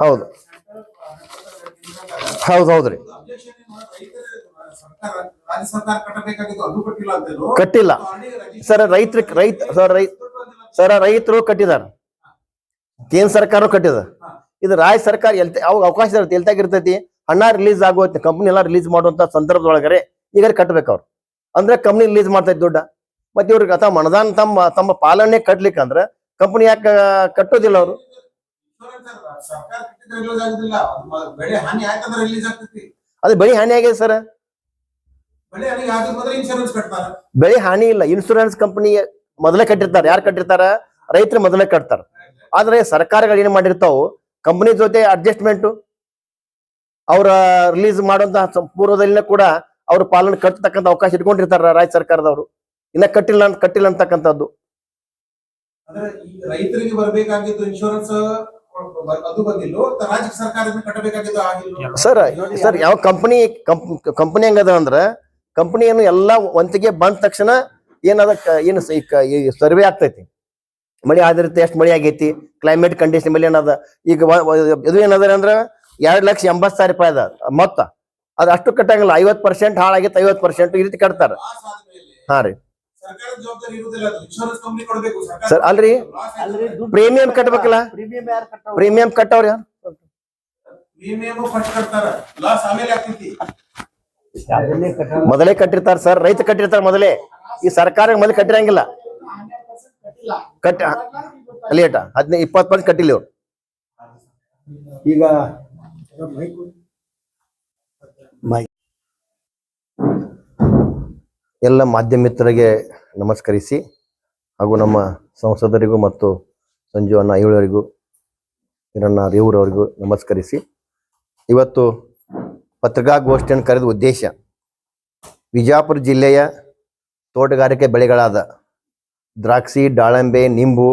ಹೌದು. ಹೌದು, ಹೌದ್ರಿ. ಕಟ್ಟಿಲ್ಲ. ಸರ, ರೈತರ ರೈತ, ಸರ್ ರೈತ ಸರ್, ರೈತರು ಕಟ್ಟಿದಾರ. ಕೇಂದ್ರ ಸರ್ಕಾರ ಕಟ್ಟಿದ. ಇದು ರಾಜ್ಯ ಸರ್ಕಾರ ಎಲ್ತ, ಅವಾಗ ಅವಕಾಶ ಇರುತ್ತೆ ಎಲ್ತಾಗ ಇರ್ತೈತಿ. ಹಣ ರಿಲೀಸ್ ಆಗುತ್ತೆ ಕಂಪ್ನಿ ಎಲ್ಲ ರಿಲೀಸ್ ಮಾಡುವಂತ ಸಂದರ್ಭದೊಳಗರೆ ಈಗ ಕಟ್ಟಬೇಕು ಅವ್ರು. ಅಂದ್ರೆ ಕಂಪ್ನಿ ರಿಲೀಸ್ ಮಾಡ್ತೈತಿ ದುಡ್ಡ. ಮತ್ತೆ ಇವ್ರಿಗೆ ತಮ್ಮ ಮನದಾನ ತಮ್ಮ ತಮ್ಮ ಪಾಲನೆ ಕಟ್ಟಲಿಕ್ಕೆ ಅಂದ್ರೆ ಕಂಪ್ನಿ ಯಾಕೆ ಕಟ್ಟೋದಿಲ್ಲ ಅವರು? ಅದು ಬೆಳೆ ಹಾನಿ ಯಾಕಂದ್ರೆ ರಿಲೀಸ್ ಆಗ್ತೈತಿ. ಅದು ಬೆಳೆ ಹಾನಿ ಆಗಿದೆ ಸರ್. ಬೆಳೆ ಹಾನಿ ಆಗಿದ್ ಮೊದಲು ಇನ್ಶೂರೆನ್ಸ್ ಕಟ್ತಾರ ಬೆಳೆ ಹಾನಿ ಇಲ್ಲ ಇನ್ಶೂರೆನ್ಸ್ ಕಂಪನಿ ಮೊದಲೇ ಕಟ್ಟಿರ್ತಾರೆ. ಯಾರು ಕಟ್ಟಿರ್ತಾರ? ರೈತರು ಮೊದಲೇ ಕಟ್ತಾರ. ಆದ್ರೆ ಸರ್ಕಾರಗಳು ಏನ್ ಮಾಡಿರ್ತಾವು? ಕಂಪನಿ ಜೊತೆ ಅಡ್ಜಸ್ಟ್ಮೆಂಟ್ ಅವ್ರ ರಿಲೀಸ್ ಮಾಡುವಂತ ಪೂರ್ವದಲ್ಲಿ ಕೂಡ ಅವ್ರ ಪಾಲನೆ ಕಟ್ಟತಕ್ಕಂಥ ಅವಕಾಶ ಇಟ್ಕೊಂಡಿರ್ತಾರ ರಾಜ್ಯ ಸರ್ಕಾರದವರು. ಇನ್ನ ಕಟ್ಟಿಲ್ಲ ಅಂತ ಕಟ್ಟಿಲ್ಲ ಅಂತಕ್ಕಂಥದ್ದು. ರೈತರಿಗೆ ಬರಬೇಕಾಗಿದ್ದು ಇನ್ಶೂರೆನ್ಸ್ ಅದು ಬಂದಿಲ್ಲ ರಾಜ್ಯ ಸರ್ಕಾರದಿಂದ ಕಟ್ಟಬೇಕಾಗಿದ್ದು ಆಗಿಲ್ಲ ಸರ್ ಸರ್ ಯಾವ ಕಂಪನಿ ಕಂಪನಿ ಹೆಂಗದ ಅಂದ್ರ ಕಂಪನಿ ಏನು ಎಲ್ಲಾ ಒಂತಿಗೆ ಬಂದ ತಕ್ಷಣ ಏನದ ಕ- ಏನು ಸರ್ವೆ ಆಗ್ತೈತಿ. ಮಳಿ ಆದಿರುತ್ತೆ ಎಷ್ಟು ಮಳಿ ಆಗೈತಿ ಕ್ಲೈಮೇಟ್ ಕಂಡೀಷನ್ ಮೇಲೆ ಏನದ ಈಗ ಇದು ಏನದ ಅಂದ್ರ ಎರಡ್ ಲಕ್ಷ ಎಂಬತ್ ಸಾವಿರ ರೂಪಾಯಿ ಅದ ಮೊತ್ತ. ಅದು ಅಷ್ಟು ಕಟ್ಟಂಗಿಲ್ಲ ಐವತ್ ಪರ್ಸೆಂಟ್ ಹಾಳಾಗಿತ್ತು ಐವತ್ ಪರ್ಸೆಂಟ್ ಈ ರೀತಿ ಕಟ್ತಾರ. ಹಾ ರೀ. ಸರ್ ಅಲ್ರಿ. ಪ್ರೀಮಿಯಂ ಕಟ್ಬೇಕಲ್ಲ? ಪ್ರೀಮಿಯಂ ಕಟ್ಟವ್ರಿ ಪ್ರೀಮಿಯಂ ಫಸ್ಟ್ ಕಟ್ತಾರ. ಲಾಸ್ ಆಮೇಲೆ ಆಗ್ತೈತಿ. ಮೊದಲೇ ಕಟ್ಟಿರ್ತಾರ ಸರ್ ರೈತ ಕಟ್ಟಿರ್ತಾರ ಮೊದಲೇ. ಈ ಸರ್ಕಾರ ಮೊದಲು ಕಟ್ಟಿರಂಗಿಲ್ಲ. ಕಟ್ಟ ಲೇಟ ಹದಿನೈದು ಇಪ್ಪತ್ತು ಪರ್ಸೆಂಟ್ ಕಟ್ಟಿಲ್ಲ ಇವ್ರು. ಈಗ ಎಲ್ಲ ಮಾಧ್ಯಮಿತ್ರರಿಗೆ ನಮಸ್ಕರಿಸಿ ಹಾಗೂ ನಮ್ಮ ಸಂಸದರಿಗೂ ಮತ್ತು ಸಂಜು ಅಣ್ಣ ಐವಳವರಿಗೂ ಹಿರಣ್ಣ ರೇವೂರವರಿಗೂ ನಮಸ್ಕರಿಸಿ. ಇವತ್ತು ಪತ್ರಿಕಾಗೋಷ್ಠಿಯನ್ನು ಕರೆದ ಉದ್ದೇಶ ವಿಜಾಪುರ ಜಿಲ್ಲೆಯ ತೋಟಗಾರಿಕೆ ಬೆಳೆಗಳಾದ ದ್ರಾಕ್ಷಿ ದಾಳಂಬೆ ನಿಂಬು,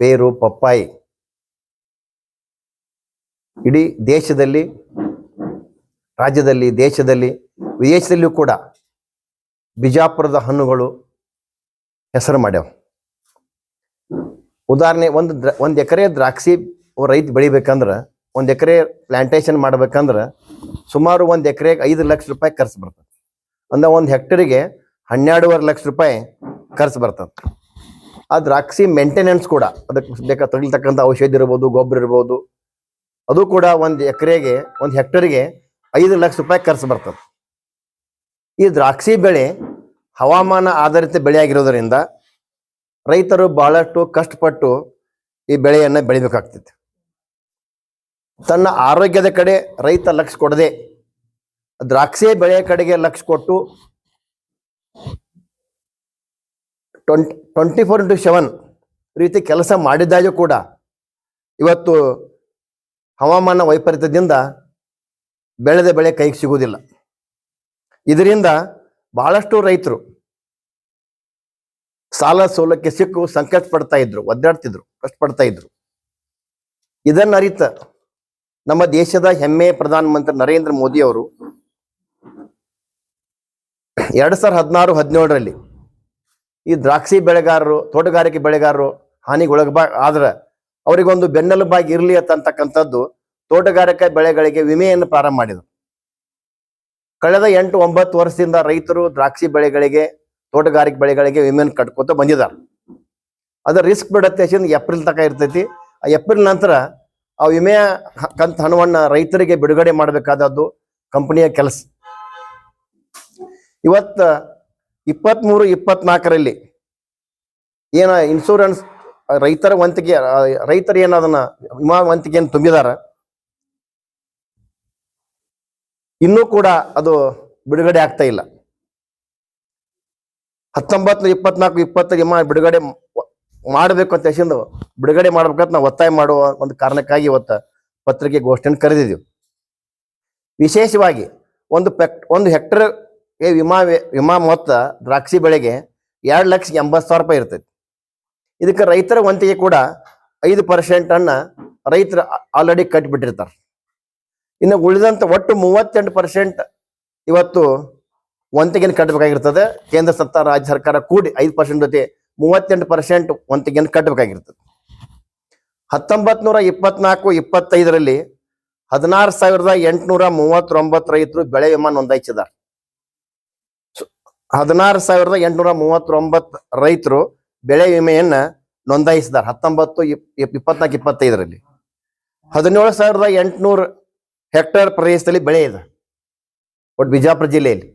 ಪೇರು, ಪಪ್ಪಾಯಿ ಇಡೀ ದೇಶದಲ್ಲಿ, ರಾಜ್ಯದಲ್ಲಿ, ದೇಶದಲ್ಲಿ, ವಿದೇಶದಲ್ಲಿಯೂ ಕೂಡ ಬಿಜಾಪುರದ ಹಣ್ಣುಗಳು ಹೆಸರು ಮಾಡ್ಯಾವ. ಉದಾಹರಣೆ ಒಂದು ದ್ರ, ಒಂದು ಎಕರೆ ದ್ರಾಕ್ಷಿ ರೈತ ಬೆಳಿಬೇಕಂದ್ರೆ, ಒಂದು ಎಕರೆ ಪ್ಲಾಂಟೇಶನ್ ಮಾಡ್ಬೇಕಂದ್ರೆ ಸುಮಾರು ಒಂದು ಎಕರೆಗೆ ಐದು ಲಕ್ಷ ರೂಪಾಯಿ ಖರ್ಚು ಬರ್ತದೆ. ಅಂದ್ರೆ ಒಂದು ಹೆಕ್ಟರಿಗೆ ಹನ್ನೆರಡೂವರೆ ಲಕ್ಷ ರೂಪಾಯಿ ಖರ್ಚು ಬರ್ತದೆ. ಆ ದ್ರಾಕ್ಷಿ ಮೇಂಟೆನೆನ್ಸ್ ಕೂಡ ಅದಕ್ಕೆ ಬೇಕಾ ತಗಲ್ತಕ್ಕಂಥ ಔಷಧಿ ಇರ್ಬೋದು, ಗೊಬ್ಬರ ಇರ್ಬೋದು, ಅದು ಕೂಡ ಒಂದು ಎಕರೆಗೆ, ಒಂದು ಹೆಕ್ಟರಿಗೆ ಐದು ಲಕ್ಷ ರೂಪಾಯಿ ಖರ್ಚು ಬರ್ತದೆ. ಈ ದ್ರಾಕ್ಷಿ ಬೆಳೆ ಹವಾಮಾನ ಆಧಾರಿತ ಬೆಳೆಯಾಗಿರೋದರಿಂದ ರೈತರು ಬಹಳಷ್ಟು ಕಷ್ಟಪಟ್ಟು ಈ ಬೆಳೆಯನ್ನ ಬೆಳಿಬೇಕಾಗ್ತೈತಿ. ತನ್ನ ಆರೋಗ್ಯದ ಕಡೆ ರೈತ ಲಕ್ಷ ಕೊಡದೆ ದ್ರಾಕ್ಷಿ ಬೆಳೆಯ ಕಡೆಗೆ ಲಕ್ಷ ಕೊಟ್ಟು twenty twenty four into seven ರೀತಿ ಕೆಲಸ ಮಾಡಿದ್ದಾಗೂ ಕೂಡ ಇವತ್ತು ಹವಾಮಾನ ವೈಪರೀತ್ಯದಿಂದ ಬೆಳೆದ ಬೆಳೆ ಕೈಗೆ ಸಿಗುವುದಿಲ್ಲ. ಇದರಿಂದ ಬಹಳಷ್ಟು ರೈತರು ಸಾಲ ಸೋಲಕ್ಕೆ ಸಿಕ್ಕು ಸಂಕಷ್ಟ ಪಡ್ತಾ ಇದ್ರು, ಒದ್ದಾಡ್ತಿದ್ರು ಕಷ್ಟಪಡ್ತಾ ಇದ್ರು. ಇದನ್ನ ಅರಿತ ನಮ್ಮ ದೇಶದ ಹೆಮ್ಮೆ ಪ್ರಧಾನಮಂತ್ರಿ ನರೇಂದ್ರ ಮೋದಿ ಅವರು ಎರಡ್ ಸಾವಿರದ ಹದಿನಾರು, ಹದಿನೇಳರಲ್ಲಿ ಈ ದ್ರಾಕ್ಷಿ ಬೆಳೆಗಾರರು, ತೋಟಗಾರಿಕೆ ಬೆಳೆಗಾರರು ಹಾನಿಗೊಳಗಬಾ ಆದ್ರೆ ಅವರಿಗೊಂದು ಬೆನ್ನೆಲುಬಾಗಿ ಇರಲಿ ಅಂತಕ್ಕಂಥದ್ದು ತೋಟಗಾರಿಕೆ ಬೆಳೆಗಳಿಗೆ ವಿಮೆಯನ್ನು ಪ್ರಾರಂಭ ಮಾಡಿದರು. ಕಳೆದ ಎಂಟು ಒಂಬತ್ತು ವರ್ಷದಿಂದ ರೈತರು ದ್ರಾಕ್ಷಿ ಬೆಳೆಗಳಿಗೆ, ತೋಟಗಾರಿಕೆ ಬೆಳೆಗಳಿಗೆ ವಿಮೆನ್ ಕಟ್ಕೋತ ಬಂದಿದ್ದಾರೆ. ಅದು ರಿಸ್ಕ್ ಬಿಡತ್ತೆ ಏಪ್ರಿಲ್ ತನಕ ಇರ್ತೈತಿ. ಆ ಏಪ್ರಿಲ್ ನಂತರ ಆ ವಿಮೆಯ ಕಂತ ಹಣವನ್ನ ರೈತರಿಗೆ ಬಿಡುಗಡೆ ಮಾಡಬೇಕಾದದ್ದು ಕಂಪನಿಯ ಕೆಲಸ. ಇವತ್ತು ಇಪ್ಪತ್ತ್ಮೂರು ಇಪ್ಪತ್ನಾಲ್ಕರಲ್ಲಿ ಏನ ಇನ್ಶೂರೆನ್ಸ್ ರೈತರ ವಂತಿಗೆ ರೈತರು ಏನ ಅದನ್ನ ವಿಮಾ ವಂತಿಗೆಯನ್ನು ತುಂಬಿದಾರ? ಇನ್ನೂ ಕೂಡ ಅದು ಬಿಡುಗಡೆ ಆಗ್ತಾ ಇಲ್ಲ. ಹತ್ತೊಂಬತ್ತು ಇಪ್ಪತ್ನಾಲ್ಕು ಇಪ್ಪತ್ತೈದು ವಿಮಾ ಬಿಡುಗಡೆ ಮಾಡಬೇಕು ಅಂತ ಹೇಳಿ ಬಿಡುಗಡೆ ಮಾಡ್ಬೇಕಂತ ನಾವು ಒತ್ತಾಯ ಮಾಡುವ ಒಂದು ಕಾರಣಕ್ಕಾಗಿ ಇವತ್ತು ಪತ್ರಿಕೆ ಗೋಷ್ಠಿಯನ್ನು ಕರೆದಿದ್ದೀವಿ. ವಿಶೇಷವಾಗಿ ಒಂದು ಪೆಕ್ ಒಂದು ಹೆಕ್ಟರ್ ವಿಮಾ ವಿಮಾ ಮೊತ್ತ ದ್ರಾಕ್ಷಿ ಬೆಳೆಗೆ ಎರಡು ಲಕ್ಷ ಎಂಬತ್ತು ಸಾವಿರ ರೂಪಾಯಿ ಇರ್ತೈತಿ. ಇದಕ್ಕೆ ರೈತರ ವಂತಿಗೆ ಕೂಡ ಐದು ಪರ್ಸೆಂಟನ್ನು ರೈತರು ಆಲ್ರೆಡಿ ಕಟ್ಟಿಬಿಟ್ಟಿರ್ತಾರೆ. ಇನ್ನು ಉಳಿದಂತ ಒಟ್ಟು ಮೂವತ್ತೆಂಟು ಪರ್ಸೆಂಟ್ ಇವತ್ತು ವಂತಿಗೆಯನ್ನು ಕಟ್ಟಬೇಕಾಗಿರ್ತದೆ. ಕೇಂದ್ರ ಸರ್ಕಾರ, ರಾಜ್ಯ ಸರ್ಕಾರ ಕೂಡಿ ಐದು ಪರ್ಸೆಂಟ್ ಜೊತೆ ಮೂವತ್ತೆಂಟು ಪರ್ಸೆಂಟ್ ವಂತಿಗೆಯನ್ನು ಕಟ್ಟಬೇಕಾಗಿರ್ತದೆ. ಹತ್ತೊಂಬತ್ ನೂರ ಇಪ್ಪತ್ನಾಲ್ಕು, ಇಪ್ಪತ್ತೈದರಲ್ಲಿ ಹದಿನಾರು ಸಾವಿರದ ಎಂಟುನೂರ ಮೂವತ್ತೊಂಬತ್ತು ರೈತರು ಬೆಳೆ ವಿಮಾ ನೋಂದಾಯಿಸಿದ್ದಾರೆ. ಹದಿನಾರು ಸಾವಿರದ ಎಂಟುನೂರ ಮೂವತ್ತೊಂಬತ್ತು ರೈತರು ಬೆಳೆ ವಿಮೆಯನ್ನ ನೋಂದಾಯಿಸಿದ್ದಾರೆ. ಹತ್ತೊಂಬತ್ತು, ಇಪ್- ಇಪ್ಪತ್ನಾಲ್ಕು, ಇಪ್ಪತ್ತೈದರಲ್ಲಿ. ಹದಿನೇಳು ಸಾವಿರದ ಎಂಟುನೂರು ಹೆಕ್ಟೇರ್ ಪ್ರದೇಶದಲ್ಲಿ ಬೆಳೆ ಇದೆ. ಒಟ್ಟು ಬಿಜಾಪುರ ಜಿಲ್ಲೆಯಲ್ಲಿ.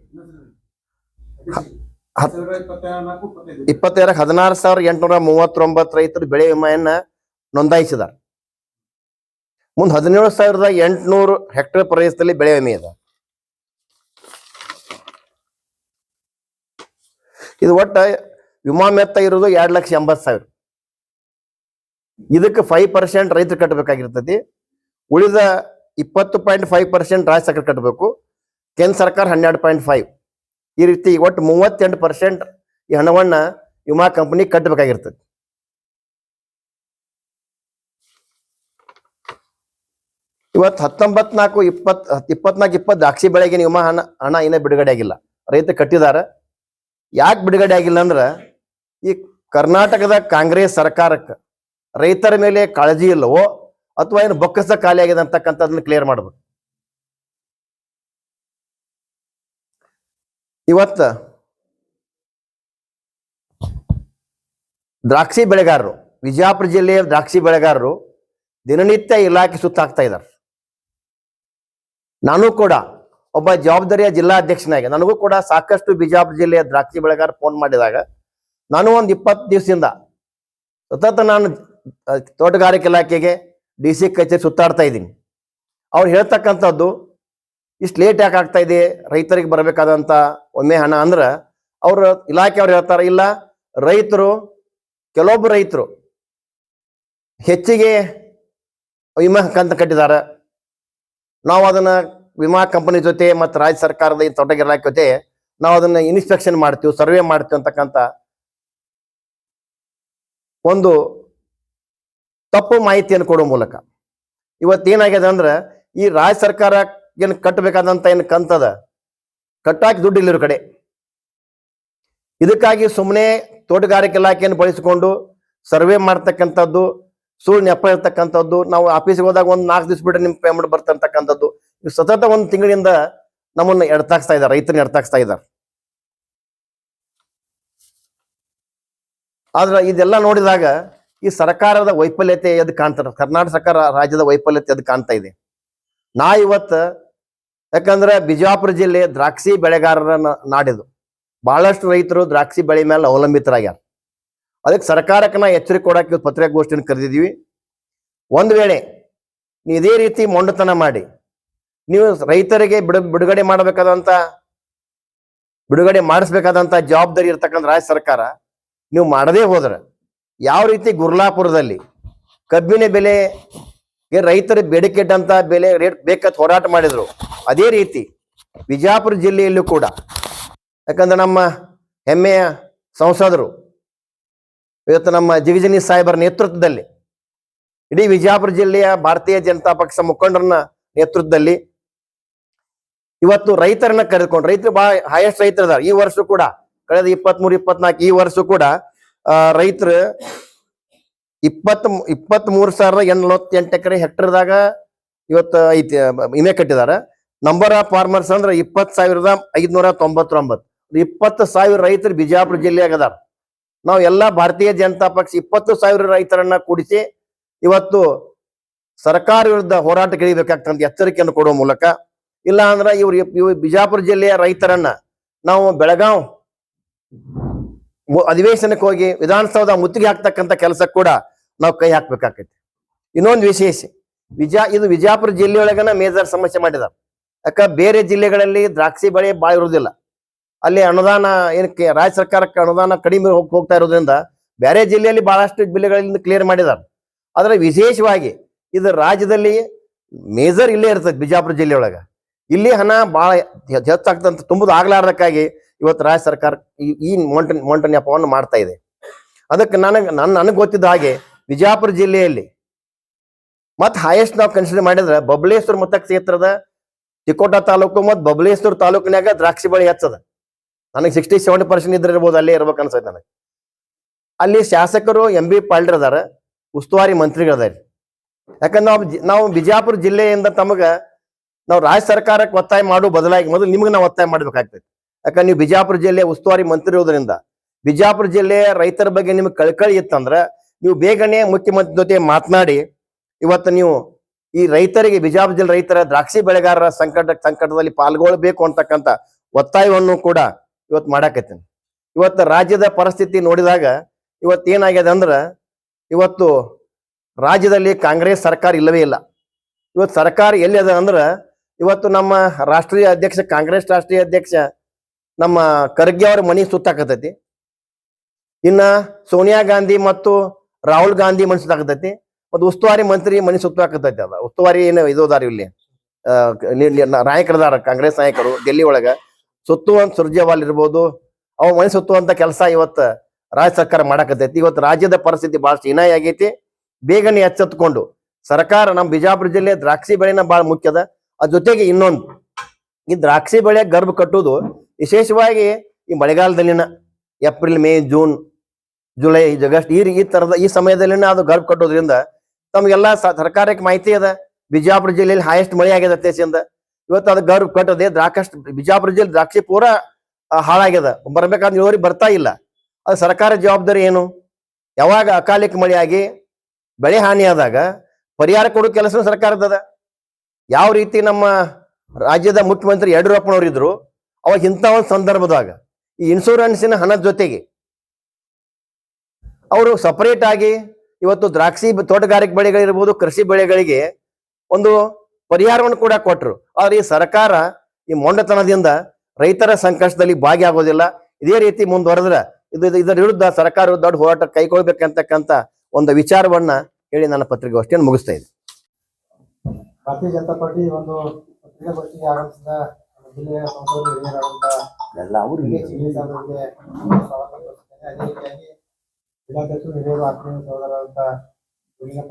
ಇಪ್ಪತ್ನಾಲ್ಕು ಹದಿನಾರು ಸಾವಿರದ ಎಂಟುನೂರ ಮೂವತ್ತೊಂಬತ್ತು ರೈತರು ಬೆಳೆ ವಿಮೆಯನ್ನ ನೋಂದಾಯಿಸಿದ್ದಾರೆ. ಮುಂದೆ ಹದಿನೇಳು ಸಾವಿರದ ಎಂಟುನೂರು ಹೆಕ್ಟೇರ್ ಪ್ರದೇಶದಲ್ಲಿ ಬೆಳೆ ವಿಮೆ ಇದೆ. ಇದು ಒಟ್ಟ ವಿಮಾ ಮೆತ್ತ ಇರೋದು ಎರಡ್ ಲಕ್ಷ ಎಂಬತ್ತು ಸಾವಿರ. ಇದಕ್ಕೆ ಫೈವ್ ಪರ್ಸೆಂಟ್ ರೈತರು ಕಟ್ಟಬೇಕಾಗಿರ್ತತಿ. ಉಳಿದ ಇಪ್ಪತ್ತು ಪಾಯಿಂಟ್ ಫೈವ್ ಪರ್ಸೆಂಟ್ ರಾಜ್ಯ ಸರ್ಕಾರ ಕಟ್ಟಬೇಕು. ಕೇಂದ್ರ ಸರ್ಕಾರ ಹನ್ನೆರಡು ಪಾಯಿಂಟ್ ಫೈವ್. ಈ ರೀತಿ ಒಟ್ಟು ಮೂವತ್ತೆಂಟು ಪರ್ಸೆಂಟ್ ಈ ಹಣವನ್ನ ವಿಮಾ ಕಂಪನಿ ಕಟ್ಟಬೇಕಾಗಿರ್ತದೆ. ಇವತ್ತು ಹತ್ತೊಂಬತ್ ನಾಲ್ಕು ಇಪ್ಪತ್, ಇಪ್ಪತ್ನಾಲ್ಕು ಇಪ್ಪತ್ತು ದ್ರಾಕ್ಷಿ ಬೆಳೆಗೆ ವಿಮಾ ಹಣ ಹಣ ಇನ್ನೂ ಬಿಡುಗಡೆ ಆಗಿಲ್ಲ. ರೈತ ಕಟ್ಟಿದ್ದಾರೆ. ಯಾಕೆ ಬಿಡುಗಡೆ ಆಗಿಲ್ಲ ಅಂದ್ರೆ ಈ ಕರ್ನಾಟಕದ ಕಾಂಗ್ರೆಸ್ ಸರ್ಕಾರಕ್ಕೆ ರೈತರ ಮೇಲೆ ಕಾಳಜಿ ಇಲ್ಲವೋ ಅಥವಾ ಏನು ಬೊಕ್ಕಸ ಖಾಲಿ ಆಗಿದೆ ಅಂತಕ್ಕಂಥದ್ದನ್ನ ಕ್ಲಿಯರ್ ಮಾಡ್ಬೇಕು. ಇವತ್ತ ದ್ರಾಕ್ಷಿ ಬೆಳೆಗಾರರು, ವಿಜಯಪುರ ಜಿಲ್ಲೆಯ ದ್ರಾಕ್ಷಿ ಬೆಳೆಗಾರರು ದಿನನಿತ್ಯ ಇಲಾಖೆ ಸುತ್ತಾಕ್ತಾ ಇದ್ದಾರೆ. ನಾನು ಕೂಡ ಒಬ್ಬ ಜವಾಬ್ದಾರಿಯ ಜಿಲ್ಲಾ ಅಧ್ಯಕ್ಷನಾಗಿ, ನನಗೂ ಕೂಡ ಸಾಕಷ್ಟು ಬಿಜಾಪುರ ಜಿಲ್ಲೆಯ ದ್ರಾಕ್ಷಿ ಬೆಳೆಗಾರ ಫೋನ್ ಮಾಡಿದಾಗ ನಾನು ಒಂದು ಇಪ್ಪತ್ತು ದಿವಸದಿಂದ ಸತತ ನಾನು ತೋಟಗಾರಿಕೆ ಇಲಾಖೆಗೆ ಡಿ ಸಿ ಕಚೇರಿ ಸುತ್ತಾಡ್ತಾ ಇದ್ದೀನಿ. ಅವ್ರು ಹೇಳ್ತಕ್ಕಂಥದ್ದು, ಇಷ್ಟು ಲೇಟ್ ಯಾಕೆ ಆಗ್ತಾ ಇದೆ, ರೈತರಿಗೆ ಬರಬೇಕಾದಂಥ ಒಮ್ಮೆ ಹಣ ಅಂದ್ರೆ, ಅವ್ರ ಇಲಾಖೆಯವ್ರು ಹೇಳ್ತಾರೆ, ಇಲ್ಲ, ರೈತರು ಕೆಲವೊಬ್ಬರು ರೈತರು ಹೆಚ್ಚಿಗೆ ವಿಮಾ ಕಂತ ಕಟ್ಟಿದ್ದಾರೆ. ನಾವು ಅದನ್ನು ವಿಮಾ ಕಂಪನಿ ಜೊತೆ ಮತ್ತು ರಾಜ್ಯ ಸರ್ಕಾರದ ಈ ತೋಟಗಾರಿಕೆ ಜೊತೆ ನಾವು ಅದನ್ನು ಇನ್ಸ್ಪೆಕ್ಷನ್ ಮಾಡ್ತೀವಿ ಸರ್ವೆ ಮಾಡ್ತೀವಿ ಅಂತಕ್ಕಂಥ ಒಂದು ತಪ್ಪು ಮಾಹಿತಿಯನ್ನು ಕೊಡುವ ಮೂಲಕ. ಇವತ್ತು ಏನಾಗ್ಯದ ಅಂದ್ರೆ, ಈ ರಾಜ್ಯ ಸರ್ಕಾರ ಏನು ಕಟ್ಟಬೇಕಾದಂತ ಏನು ಕಂತದ, ಕಟ್ಟಾಕಿ ದುಡ್ಡು ಇಲ್ಲಿರೋ ಕಡೆ. ಇದಕ್ಕಾಗಿ ಸುಮ್ಮನೆ ತೋಟಗಾರಿಕೆ ಇಲಾಖೆಯನ್ನು ಬಳಸಿಕೊಂಡು ಸರ್ವೆ ಮಾಡ್ತಕ್ಕಂಥದ್ದು, ಸುಳ್ಳು ನೆಪ ಇರ್ತಕ್ಕಂಥದ್ದು ನಾವು ಆಫೀಸಿಗೆ ಹೋದಾಗ ಒಂದು ನಾಲ್ಕು ದಿವಸ ಬಿಟ್ಟರೆ ನಿಮ್ ಪೇಮೆಂಟ್ ಬರ್ತಕ್ಕಂಥದ್ದು ಸತತ ಒಂದು ತಿಂಗಳಿಂದ ನಮ್ಮನ್ನು ಎಡ್ತಾಕ್ಸ್ತಾ ಇದ್ದಾರೆ, ರೈತರನ್ನ ಎಡ್ತಾಕ್ಸ್ತಾ ಇದ್ದಾರೆ. ಆದ್ರೆ ಇದೆಲ್ಲ ನೋಡಿದಾಗ ಈ ಸರ್ಕಾರದ ವೈಫಲ್ಯತೆ ಎದ್ದು ಕಾಣ್ತಾರ ಕರ್ನಾಟಕ ಸರ್ಕಾರ ರಾಜ್ಯದ ವೈಫಲ್ಯತೆ ಎದ್ದು ಕಾಣ್ತಾ ಇದೆ. ನಾ ಇವತ್ತ ಯಾಕಂದ್ರೆ ಬಿಜಾಪುರ ಜಿಲ್ಲೆ ದ್ರಾಕ್ಷಿ ಬೆಳೆಗಾರರ ನಾಡಿದು ಬಹಳಷ್ಟು ರೈತರು ದ್ರಾಕ್ಷಿ ಬೆಳೆ ಮೇಲೆ ಅವಲಂಬಿತರಾಗ್ಯಾರ. ಅದಕ್ಕೆ ಸರ್ಕಾರಕ್ಕೆ ನಾ ಎಚ್ಚರಿಕೆ ಕೊಡಕ್ಕೆ ಇವತ್ತು ಪತ್ರಿಕಾಗೋಷ್ಠಿಯನ್ನು ಕರೆದಿದ್ದೀವಿ. ಒಂದು ವೇಳೆ ನೀವು ಇದೇ ರೀತಿ ಮೊಂಡತನ ಮಾಡಿ, ನೀವು ರೈತರಿಗೆ ಬಿಡು, ಬಿಡುಗಡೆ ಮಾಡಬೇಕಾದಂತ, ಬಿಡುಗಡೆ ಮಾಡಿಸ್ಬೇಕಾದಂತ ಜವಾಬ್ದಾರಿ ಇರ್ತಕ್ಕಂಥ ರಾಜ್ಯ ಸರ್ಕಾರ, ನೀವು ಮಾಡದೇ ಹೋದ್ರೆ ಯಾವ ರೀತಿ ಗುರ್ಲಾಪುರದಲ್ಲಿ ಕಬ್ಬಿನ ಬೆಲೆ ರೈತರ ಬೇಡಿಕೆ ಬೆಲೆ ರೇಟ್ ಬೇಕಂತ ಹೋರಾಟ ಮಾಡಿದ್ರು. ಅದೇ ರೀತಿ ಬಿಜಾಪುರ ಜಿಲ್ಲೆಯಲ್ಲೂ ಕೂಡ. ಯಾಕಂದ್ರೆ ನಮ್ಮ ಹೆಮ್ಮೆಯ ಸಂಸದರು, ಇವತ್ತು ನಮ್ಮ ಜಿಗಜಿನಿ ಸಾಹೇಬರ ನೇತೃತ್ವದಲ್ಲಿ, ಇಡೀ ವಿಜಯಪುರ ಜಿಲ್ಲೆಯ ಭಾರತೀಯ ಜನತಾ ಪಕ್ಷ ಮುಖಂಡರನ್ನ ನೇತೃತ್ವದಲ್ಲಿ ಇವತ್ತು ರೈತರನ್ನ ಕರೆದುಕೊಂಡು, ರೈತರು ಬಹಳ ಹೈಯೆಸ್ಟ್ ರೈತರಿದ್ದಾರೆ. ಈ ವರ್ಷ ಕೂಡ, ಕಳೆದ ಇಪ್ಪತ್ಮೂರು, ಇಪ್ಪತ್ನಾಲ್ಕು, ಈ ವರ್ಷ ಕೂಡ ರೈತರು ಇಪ್ಪತ್ ಇಪ್ಪತ್ತ್ ಮೂರು ಸಾವಿರದ ಎಂಟು ಎಕರೆ ಹೆಕ್ಟರ್ದಾಗ ಇವತ್ತು ಐತಿ ಇಮೆ ಕಟ್ಟಿದಾರ. ನಂಬರ್ ಆಫ್ ಫಾರ್ಮರ್ಸ್ ಅಂದ್ರೆ ಇಪ್ಪತ್ ಸಾವಿರದ ಐದ್ನೂರ ತೊಂಬತ್ತೊಂಬತ್ತು. ಇಪ್ಪತ್ತು ಸಾವಿರ ರೈತರು ಬಿಜಾಪುರ ಜಿಲ್ಲೆಯಾಗ ಅದಾರ ನಾವು ಎಲ್ಲಾ ಭಾರತೀಯ ಜನತಾ ಪಕ್ಷ ಇಪ್ಪತ್ತು ಸಾವಿರ ರೈತರನ್ನ ಕೂಡಿಸಿ ಇವತ್ತು ಸರ್ಕಾರ ವಿರುದ್ಧ ಹೋರಾಟ ಇಳಿಬೇಕಾಗ್ತಂತ ಎಚ್ಚರಿಕೆಯನ್ನು ಕೊಡುವ ಮೂಲಕ. ಇಲ್ಲ ಅಂದ್ರೆ ಇವ್ರು ಇವ್ ಬಿಜಾಪುರ ಜಿಲ್ಲೆಯ ರೈತರನ್ನ ನಾವು ಬೆಳಗಾವ್ ಅಧಿವೇಶನಕ್ಕೆ ಹೋಗಿ ವಿಧಾನಸೌಧ ಮುತ್ತಿಗೆ ಹಾಕ್ತಕ್ಕಂಥ ಕೆಲಸ ಕೂಡ ನಾವು ಕೈ ಹಾಕ್ಬೇಕಾಕೈತಿ. ಇನ್ನೊಂದು ವಿಶೇಷ, ವಿಜಾ, ಇದು ವಿಜಾಪುರ ಜಿಲ್ಲೆಯೊಳಗನ ಮೇಜರ್ ಸಮಸ್ಯೆ ಮಾಡಿದಾರೆ. ಯಾಕ ಬೇರೆ ಜಿಲ್ಲೆಗಳಲ್ಲಿ ದ್ರಾಕ್ಷಿ ಬೆಳೆ ಭಾಳ ಇರುವುದಿಲ್ಲ ಅಲ್ಲಿ ಅನುದಾನ ಏನಕ್ಕೆ, ರಾಜ್ಯ ಸರ್ಕಾರಕ್ಕೆ ಅನುದಾನ ಕಡಿಮೆ ಹೋಗ್, ಹೋಗ್ತಾ ಇರೋದ್ರಿಂದ ಬೇರೆ ಜಿಲ್ಲೆಯಲ್ಲಿ ಬಹಳಷ್ಟು ಬೆಳೆಗಳಿಂದ ಕ್ಲಿಯರ್ ಮಾಡಿದ್ದಾರೆ ಆದ್ರೆ ವಿಶೇಷವಾಗಿ ಇದು ರಾಜ್ಯದಲ್ಲಿ ಮೇಜರ್ ಇಲ್ಲೇ ಇರ್ತದೆ ಬಿಜಾಪುರ ಜಿಲ್ಲೆಯೊಳಗ. ಇಲ್ಲಿ ಹಣ ಹೆ- ಹೆಚ್ಚಾಗ್ತಂತ, ತುಂಬುದು ಆಗ್ಲಾರ್ದಕ್ಕಾಗಿ ಇವತ್ತು ರಾಜ್ಯ ಸರ್ಕಾರ ಈ- ಈ ಮೊಂಟ ಮೊಂಟ ನೆಪವನ್ನು ಮಾಡ್ತಾ ಇದೆ. ಅದಕ್ಕೆ ನನಗೆ ನನ್ನ ನನಗೆ ಗೊತ್ತಿದ್ದ ಹಾಗೆ ವಿಜಯಪುರ ಜಿಲ್ಲೆಯಲ್ಲಿ ಮತ್ ಹೈಯೆಸ್ಟ್ ನಾವು ಕನ್ಸಿಡರ್ ಮಾಡಿದ್ರೆ ಬಬಲೇಶ್ವರ ಮತ ಕ್ಷೇತ್ರದ ತಿಕೋಟ ತಾಲೂಕು ಮತ್ತು ಬಬಲೇಶ್ವರ ತಾಲೂಕಿನಾಗ ದ್ರಾಕ್ಷಿ ಬಳಿ ಹೆಚ್ಚದ. ನನಗೆ ಸಿಕ್ಸ್ಟಿ ಸೆವೆಂಟಿ ಪರ್ಸೆಂಟ್ ಇದ್ರೆ ಇರ್ಬೋದು, ಅಲ್ಲೇ ಇರ್ಬೇಕು ಅನ್ಸೈತೆ ನನಗೆ. ಅಲ್ಲಿ ಶಾಸಕರು ಎಂ ಬಿ ಪಾಲ್ಡ್ರದಾರ ಉಸ್ತುವಾರಿ ಮಂತ್ರಿಗಳು ಅದಾರ ಯಾಕಂದ್ರೆ ನಾವು ನಾವು ಬಿಜಾಪುರ ಜಿಲ್ಲೆಯಿಂದ ತಮಗ ನಾವು ರಾಜ್ಯ ಸರ್ಕಾರಕ್ಕೆ ಒತ್ತಾಯ ಮಾಡೋ ಬದಲಾಗಿ ಮೊದಲು ನಿಮ್ಗೆ ನಾವು ಒತ್ತಾಯ ಮಾಡ್ಬೇಕಾಗ್ತೈತಿ. ಯಾಕಂದ್ರೆ ನೀವು ಬಿಜಾಪುರ ಜಿಲ್ಲೆ ಉಸ್ತುವಾರಿ ಮಂತ್ರಿ ಇರೋದ್ರಿಂದ ಬಿಜಾಪುರ ಜಿಲ್ಲೆಯ ರೈತರ ಬಗ್ಗೆ ನಿಮ್ಗೆ ಕಳ್ಕಳಿ ಇತ್ತಂದ್ರೆ ನೀವು ಬೇಗನೆ ಮುಖ್ಯಮಂತ್ರಿ ಜೊತೆ ಮಾತನಾಡಿ, ಇವತ್ತು ನೀವು ಈ ರೈತರಿಗೆ, ಬಿಜಾಪುರ ಜಿಲ್ಲೆ ರೈತರ ದ್ರಾಕ್ಷಿ ಬೆಳೆಗಾರರ ಸಂಕಟ, ಸಂಕಟದಲ್ಲಿ ಪಾಲ್ಗೊಳ್ಬೇಕು ಅಂತಕ್ಕಂಥ ಒತ್ತಾಯವನ್ನು ಕೂಡ ಇವತ್ತು ಮಾಡಾಕತ್ತೀನಿ. ಇವತ್ತು ರಾಜ್ಯದ ಪರಿಸ್ಥಿತಿ ನೋಡಿದಾಗ ಇವತ್ತು ಏನಾಗ್ಯದ ಅಂದ್ರ ಇವತ್ತು ರಾಜ್ಯದಲ್ಲಿ ಕಾಂಗ್ರೆಸ್ ಸರ್ಕಾರ ಇಲ್ಲವೇ ಇಲ್ಲ. ಇವತ್ತು ಸರ್ಕಾರ ಎಲ್ಲಿ ಅದ ಅಂದ್ರ ಇವತ್ತು ನಮ್ಮ ರಾಷ್ಟ್ರೀಯ ಅಧ್ಯಕ್ಷ, ಕಾಂಗ್ರೆಸ್ ರಾಷ್ಟ್ರೀಯ ಅಧ್ಯಕ್ಷ ನಮ್ಮ ಖರ್ಗೆ ಅವ್ರ ಮನಿ ಸುತ್ತಾಕತೈತಿ. ಇನ್ನ ಸೋನಿಯಾ ಗಾಂಧಿ ಮತ್ತು ರಾಹುಲ್ ಗಾಂಧಿ ಮನಿ ಸುತ್ತಾಕತೈತಿ. ಮತ್ತು ಉಸ್ತುವಾರಿ ಮಂತ್ರಿ ಮನಿ ಸುತ್ತಾಕತೈತಿ ಅದ. ಉಸ್ತುವಾರಿ ಏನು ಇದು ಅದಾರ ಇಲ್ಲಿ. ನಾಯಕರದಾರ, ಕಾಂಗ್ರೆಸ್ ನಾಯಕರು, ಡೆಲ್ಲಿ ಒಳಗ. ಸುತ್ತುವಂತ ಸುರ್ಜೇವಾಲ್ ಇರ್ಬೋದು, ಅವ ಮನಿ ಸುತ್ತುವಂತ ಕೆಲಸ ಇವತ್ತು ರಾಜ್ಯ ಸರ್ಕಾರ ಮಾಡಾಕತೈತಿ. ಇವತ್ತು ರಾಜ್ಯದ ಪರಿಸ್ಥಿತಿ ಬಹಳಷ್ಟು ಹೀನಾಯ ಆಗೈತಿ. ಬೇಗನೆ ಎಚ್ಚೆತ್ಕೊಂಡು, ಸರ್ಕಾರ ನಮ್ಮ ಬಿಜಾಪುರ ಜಿಲ್ಲೆ ದ್ರಾಕ್ಷಿ ಬೆಳೆನ ಬಹಳ ಮುಖ್ಯದ ಅದ್ರ ಜೊತೆಗೆ ಇನ್ನೊಂದು, ಈ ದ್ರಾಕ್ಷಿ ಬೆಳೆ ಗರ್ಭ ಕಟ್ಟುವುದು ವಿಶೇಷವಾಗಿ ಈ ಮಳೆಗಾಲದಲ್ಲಿನ April, May, June, July, August ಈ ಈ ತರದ ಈ ಸಮಯದಲ್ಲಿನ ಅದು ಗರ್ಭ ಕಟ್ಟೋದ್ರಿಂದ ತಮಗೆಲ್ಲ ಸರ್ಕಾರಕ್ಕೆ ಮಾಹಿತಿ ಅದ. ಬಿಜಾಪುರ ಜಿಲ್ಲೆಯಲ್ಲಿ ಹೈಯೆಸ್ಟ್ ಮಳೆ ಆಗ್ಯದ ಅತ್ಯಸಿಂದ ಇವತ್ತು ಅದು ಗರ್ಭ ಕಟ್ಟೋದೆ. ದ್ರಾಕ್ಷಿ ಬಿಜಾಪುರ ಜಿಲ್ಲೆ ದ್ರಾಕ್ಷಿ ಪೂರ ಹಾಳಾಗ್ಯದ. ಬರ್ಬೇಕಾದ ಇಳುವರಿ ಬರ್ತಾ ಇಲ್ಲ. ಅದು ಸರ್ಕಾರ ಜವಾಬ್ದಾರಿ ಏನು? ಯಾವಾಗ ಅಕಾಲಿಕ ಮಳೆ ಆಗಿ ಬೆಳೆ ಹಾನಿ ಆದಾಗ ಪರಿಹಾರ ಕೊಡೋ ಕೆಲಸ ಸರ್ಕಾರದದ ಯಾವ ರೀತಿ ನಮ್ಮ ರಾಜ್ಯದ ಮುಖ್ಯಮಂತ್ರಿ ಯಡಿಯೂರಪ್ಪನವರಿದ್ರು ಅವಾಗ ಇಂಥ ಒಂದು ಸಂದರ್ಭದಾಗ ಈ ಇನ್ಶೂರೆನ್ಸಿನ ಹಣದ ಜೊತೆಗೆ ಅವರು ಸಪರೇಟ್ ಆಗಿ ಇವತ್ತು ದ್ರಾಕ್ಷಿ ತೋಟಗಾರಿಕೆ ಬೆಳೆಗಳಿರ್ಬೋದು, ಕೃಷಿ ಬೆಳೆಗಳಿಗೆ ಒಂದು ಪರಿಹಾರವನ್ನು ಕೂಡ ಕೊಟ್ಟರು ಆದರೆ ಈ ಸರ್ಕಾರ ಈ ಮೊಂಡತನದಿಂದ ರೈತರ ಸಂಕಷ್ಟದಲ್ಲಿ ಭಾಗಿಯಾಗೋದಿಲ್ಲ. ಇದೇ ರೀತಿ ಮುಂದುವರೆದ್ರೆ ಇದು, ಇದು- ಇದರ ವಿರುದ್ಧ ಸರ್ಕಾರ ದೊಡ್ಡ ಹೋರಾಟ ಕೈಗೊಳ್ಬೇಕಂತಕ್ಕಂಥ ಒಂದು ವಿಚಾರವನ್ನ ಹೇಳಿ ನನ್ನ ಪತ್ರಿಕಾಗೋಷ್ಠಿಯನ್ನು ಮುಗಿಸ್ತಾ ಇದ್ದೀನಿ. ಭಾರತೀಯ ಜನತಾ ಪಾರ್ಟಿ ಒಂದು ಪತ್ರಿಕಾಗೋಷ್ಠಿಗೆ ಆಗಮಿಸಿದ ಜಿಲ್ಲೆಯ ಸಂಸದರು ಹಿರಿಯರಾದಂತ ಎಲ್ಲ ಅವ್ರು ಡಿ. ಸ್ವಾಗತ. ಅದೇ ರೀತಿಯಾಗಿ ಜಿಲ್ಲಾಧ್ಯಕ್ಷರು ಹಿರಿಯರು ಆತ್ಮೀಯ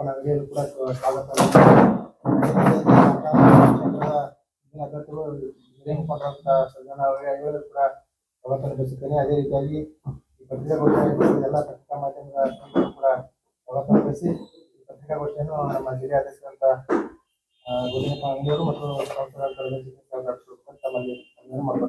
ನಗರಿಯವರು ಕೂಡ ಸ್ವ- ಸ್ವಾಗತ ಅಧ್ಯಕ್ಷರು ಹಿರಿಯಂಪಟ್ಟಂತ ಸಜ್ಜನ ಅವರಿಗೆ ಕೂಡ ಸ್ವಾಗತ ಬಯಸುತ್ತೇನೆ ಅದೇ ರೀತಿಯಾಗಿ ಈ ಪತ್ರಿಕಾಗೋಷ್ಠಿಯಲ್ಲಿ ಎಲ್ಲ ಪತ್ರಿಕಾ ಮಾಧ್ಯಮದ ಕೂಡ ಸ್ವಾಗತ ಬಯಸಿ ಪತ್ರಿಕಾಗೋಷ್ಠಿಯನ್ನು ನಮ್ಮ ಜಿಲ್ಲೆಯ ಅಧ್ಯಕ್ಷರಂತ ಗುರುಲಿಂಗಪ್ಪ ಅಂಗಡಿಯವರು ಮತ್ತು ಸಂಸದರಾದ ತಮ್ಮಲ್ಲಿ ಮಾಡ್ತಾರೆ